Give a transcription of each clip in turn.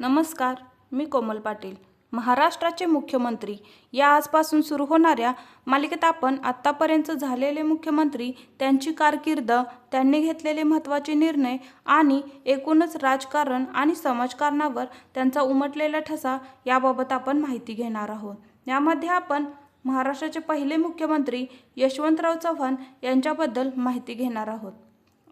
नमस्कार मी कोमल पाटील. महाराष्ट्राचे मुख्यमंत्री या आजपासून सुरू होणाऱ्या मालिकेत आपण आत्तापर्यंत झालेले मुख्यमंत्री त्यांची कारकीर्द त्यांनी घेतलेले महत्त्वाचे निर्णय आणि एकूणच राजकारण आणि समाजकारणावर त्यांचा उमटलेला ठसा याबाबत आपण माहिती घेणार आहोत. यामध्ये आपण महाराष्ट्राचे पहिले मुख्यमंत्री यशवंतराव चव्हाण यांच्याबद्दल माहिती घेणार आहोत.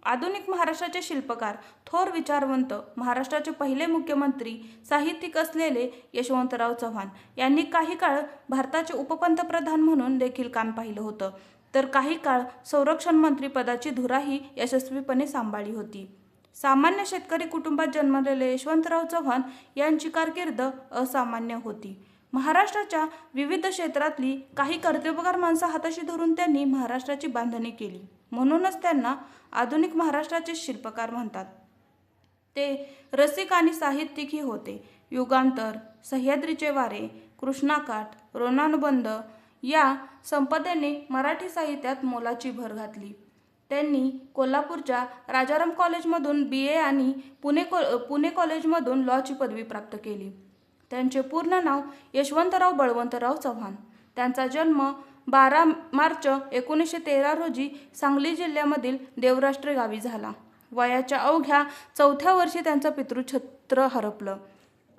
आधुनिक महाराष्ट्राचे शिल्पकार थोर विचारवंत महाराष्ट्राचे पहिले मुख्यमंत्री साहित्यिक असलेले यशवंतराव चव्हाण यांनी काही काळ भारताचे उपपंतप्रधान म्हणून देखील काम पाहिलं होतं. तर काही काळ संरक्षण मंत्री पदाची धुराही यशस्वीपणे सांभाळली होती. सामान्य शेतकरी कुटुंबात जन्मलेले यशवंतराव चव्हाण यांची कारकीर्द असामान्य होती. महाराष्ट्राच्या विविध क्षेत्रातली काही कर्तव्यगार माणसं हाताशी धरून त्यांनी महाराष्ट्राची बांधणी केली. म्हणूनच त्यांना आधुनिक महाराष्ट्राचे शिल्पकार म्हणतात. ते रसिक आणि साहित्यिकही होते. युगांतर सह्याद्रीचे वारे कृष्णाकाठ रोणानुबंध या संपदेने मराठी साहित्यात मोलाची भर घातली. त्यांनी कोल्हापूरच्या राजाराम कॉलेजमधून बी ए आणि पुणे को पुणे कॉलेजमधून लॉची पदवी प्राप्त केली. त्यांचे पूर्ण नाव यशवंतराव बळवंतराव चव्हाण. त्यांचा जन्म बारा मार्च एकोणीसशे तेरा रोजी सांगली जिल्ह्यामधील देवराष्ट्र गावी झाला. वयाच्या अवघ्या चौथ्या वर्षी त्यांचं पितृछत्र हरपलं.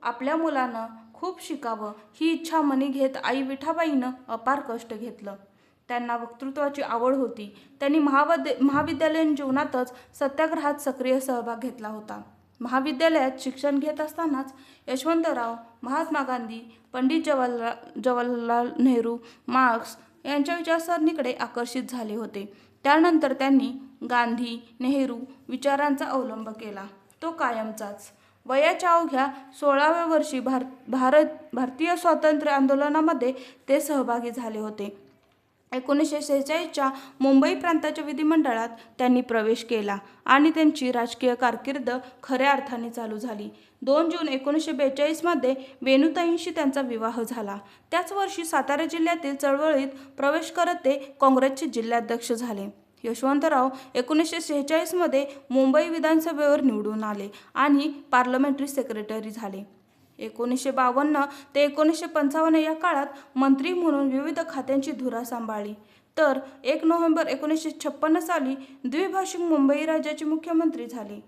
आपल्या मुलानं खूप शिकावं ही इच्छा मनी घेत आई विठाबाईनं अपार कष्ट घेतलं. त्यांना वक्तृत्वाची आवड होती. त्यांनी महावद्य महाविद्यालयीन जीवनातच सत्याग्रहात सक्रिय सहभाग घेतला होता. महाविद्यालयात शिक्षण घेत असतानाच यशवंतराव महात्मा गांधी पंडित जवाहरलाल जवाहरलाल नेहरू मार्क्स यांच्या विचारसरणीकडे आकर्षित झाले होते. त्यानंतर त्यांनी गांधी नेहरू विचारांचा अवलंब केला. तो कायमचाच. वयाच्या अवघ्या सोळाव्या वर्षी भार भारत भारतीय स्वातंत्र्य आंदोलनामध्ये ते सहभागी झाले होते. एकोणीसशे सेहेचाळीसच्या मुंबई प्रांताच्या विधिमंडळात त्यांनी प्रवेश केला आणि त्यांची राजकीय कारकीर्द खऱ्या अर्थाने चालू झाली. दोन जून एकोणीसशे बेचाळीसमध्ये वेणुताईंशी त्यांचा विवाह झाला. त्याच वर्षी सातारा जिल्ह्यातील चळवळीत प्रवेश करत ते काँग्रेसचे जिल्हाध्यक्ष झाले. यशवंतराव एकोणीसशे सेहेचाळीसमध्ये मुंबई विधानसभेवर निवडून आले आणि पार्लमेंटरी सेक्रेटरी झाले. एकोणीसशे बावन्न ते एकोणीसशे पंचावन्न या काळात मंत्री म्हणून विविध खात्यांची धुरा सांभाळली. तर एक नोव्हेंबर एकोणीसशे छप्पन्न साली द्विभाषिक मुंबई राज्याचे मुख्यमंत्री झाले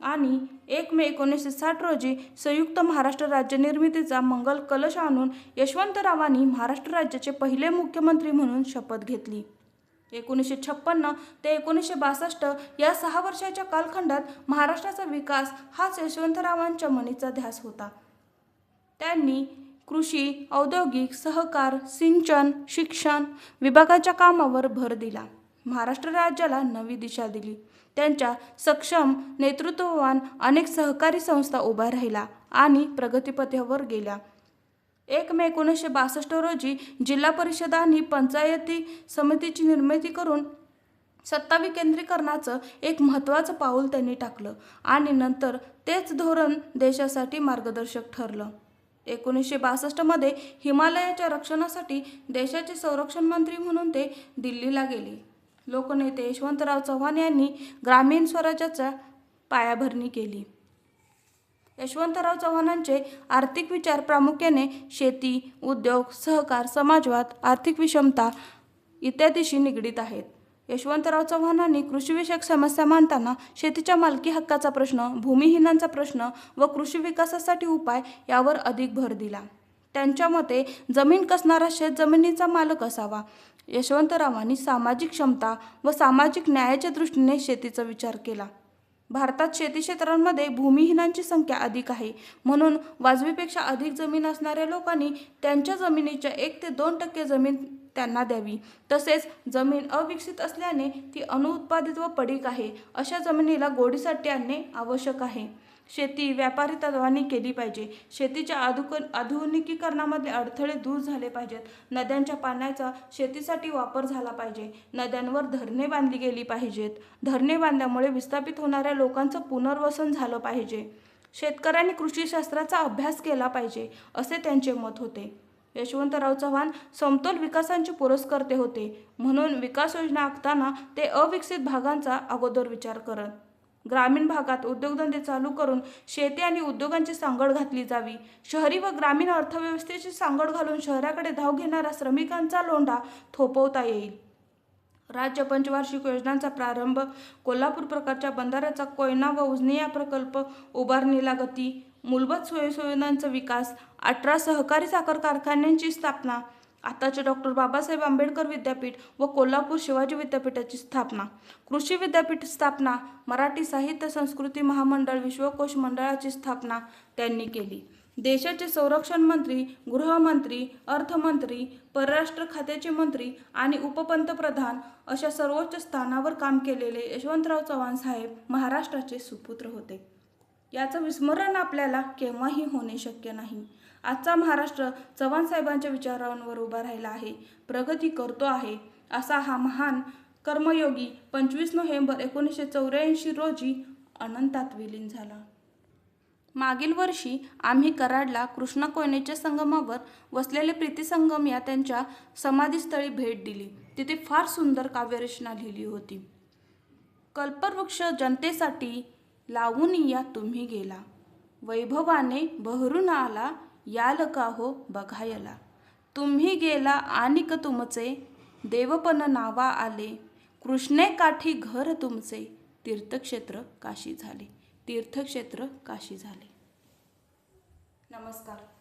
आणि एक मे एकोणीसशे साठ रोजी संयुक्त महाराष्ट्र राज्य निर्मितीचा मंगल कलश आणून यशवंतरावांनी महाराष्ट्र राज्याचे पहिले मुख्यमंत्री म्हणून शपथ घेतली. एकोणीसशे छप्पन्न ते एकोणीसशे बासष्ट या सहा वर्षाच्या कालखंडात महाराष्ट्राचा विकास हाच यशवंतरावांच्या मनीचा ध्यास होता. त्यांनी कृषी औद्योगिक सहकार सिंचन शिक्षण विभागाच्या कामावर भर दिला. महाराष्ट्र राज्याला नवी दिशा दिली. त्यांच्या सक्षम नेतृत्ववान अनेक सहकारी संस्था उभ्या राहिल्या आणि प्रगतीपथावर गेल्या. एक मे एकोणीसशे बासष्ट रोजी जिल्हा परिषद आणि पंचायती समितीची निर्मिती करून सत्ता विकेंद्रीकरणाचं एक महत्त्वाचं पाऊल त्यांनी टाकलं आणि नंतर तेच धोरण देशासाठी मार्गदर्शक ठरलं. एकोणीसशे बासष्टमध्ये हिमालयाच्या रक्षणासाठी देशाचे संरक्षण मंत्री म्हणून ते दिल्लीला गेले. लोकनेते यशवंतराव चव्हाण यांनी ग्रामीण स्वराज्याचा पायाभरणी केली. यशवंतराव चव्हाणांचे आर्थिक विचार प्रामुख्याने शेती उद्योग सहकार समाजवाद आर्थिक विषमता इत्यादीशी निगडीत आहेत. यशवंतराव चव्हाणांनी कृषीविषयक समस्या मांडताना शेतीच्या मालकी हक्काचा प्रश्न भूमिहीनांचा प्रश्न व कृषी विकासासाठी उपाय यावर अधिक भर दिला. त्यांच्या मते जमीन कसणारा शेत जमिनीचा मालक असावा. यशवंतरावांनी सामाजिक क्षमता व सामाजिक न्यायाच्या दृष्टीने शेतीचा विचार केला. भारतात शेती क्षेत्रांमध्ये भूमिहीनांची संख्या अधिक आहे. म्हणून वाजवीपेक्षा अधिक जमीन असणाऱ्या लोकांनी त्यांच्या जमिनीच्या एक ते दोन टक्के जमीन त्यांना द्यावी. तसेच जमीन अविकसित असल्याने ती अनुत्पादित व पडीक आहे अशा जमिनीला गोडीसाठी आणणे आवश्यक आहे. शेती व्यापारी तत्वाने केली पाहिजे. शेतीच्या आधुक आधुनिकीकरणामधले अडथळे दूर झाले पाहिजेत. नद्यांच्या पाण्याचा शेतीसाठी वापर झाला पाहिजे. नद्यांवर धरणे बांधली गेली पाहिजेत. धरणे बांधल्यामुळे विस्थापित होणाऱ्या लोकांचं पुनर्वसन झालं पाहिजे. शेतकऱ्यांनी कृषीशास्त्राचा अभ्यास केला पाहिजे असे त्यांचे मत होते. यशवंतराव चव्हाण समतोल विकासांचे पुरस्कर्ते होते. म्हणून विकास योजना आखताना ते अविकसित भागांचा अगोदर विचार करत. ग्रामीण भागात उद्योगधंदे चालू करून शेती आणि उद्योगांची सांगड घातली जावी. शहरी व ग्रामीण अर्थव्यवस्थेची सांगड घालून शहराकडे धाव घेणाऱ्या श्रमिकांचा लोंढा थोपवता येईल. राज्य पंचवार्षिक योजनांचा प्रारंभ कोल्हापूर प्रकारच्या बंधाऱ्याचा कोयना व उजनी या प्रकल्प उभारणीला गती मूलभूत सोयीसुविधांचा विकास अठरा सहकारी साखर कारखान्यांची स्थापना आताचे डॉक्टर बाबासाहेब आंबेडकर विद्यापीठ व कोल्हापूर शिवाजी विद्यापीठाची स्थापना कृषी विद्यापीठ स्थापना मराठी साहित्य संस्कृती महामंडळ विश्वकोश मंडळाची स्थापना त्यांनी केली. देशाचे संरक्षण मंत्री गृहमंत्री अर्थमंत्री परराष्ट्र खात्याचे मंत्री आणि उपपंतप्रधान अशा सर्वोच्च स्थानावर काम केलेले यशवंतराव चव्हाण साहेब महाराष्ट्राचे सुपुत्र होते. याचं विस्मरण आपल्याला केव्हाही होणे शक्य नाही. आजचा महाराष्ट्र चव्हाण साहेबांच्या विचारांवर उभा राहिला आहे. प्रगती करतो आहे. असा हा महान कर्मयोगी पंचवीस नोव्हेंबर एकोणीसशे चौऱ्याऐंशी रोजी अनंतात विलीन झाला. मागील वर्षी आम्ही कराडला कृष्णा कोयनेच्या संगमावर वसलेले प्रीतीसंगम या त्यांच्या समाधीस्थळी भेट दिली. तिथे फार सुंदर काव्यरचना लिहिली होती. कल्पवृक्ष जनतेसाठी लावून या तुम्ही गेला. वैभवाने बहरून आला याल का हो बघायला. तुम्ही गेला आणिक तुमचे? देवपन नावा आले. कृष्णे काठी घर तुमचे. तीर्थक्षेत्र काशी झाले. तीर्थक्षेत्र काशी झाले. नमस्कार.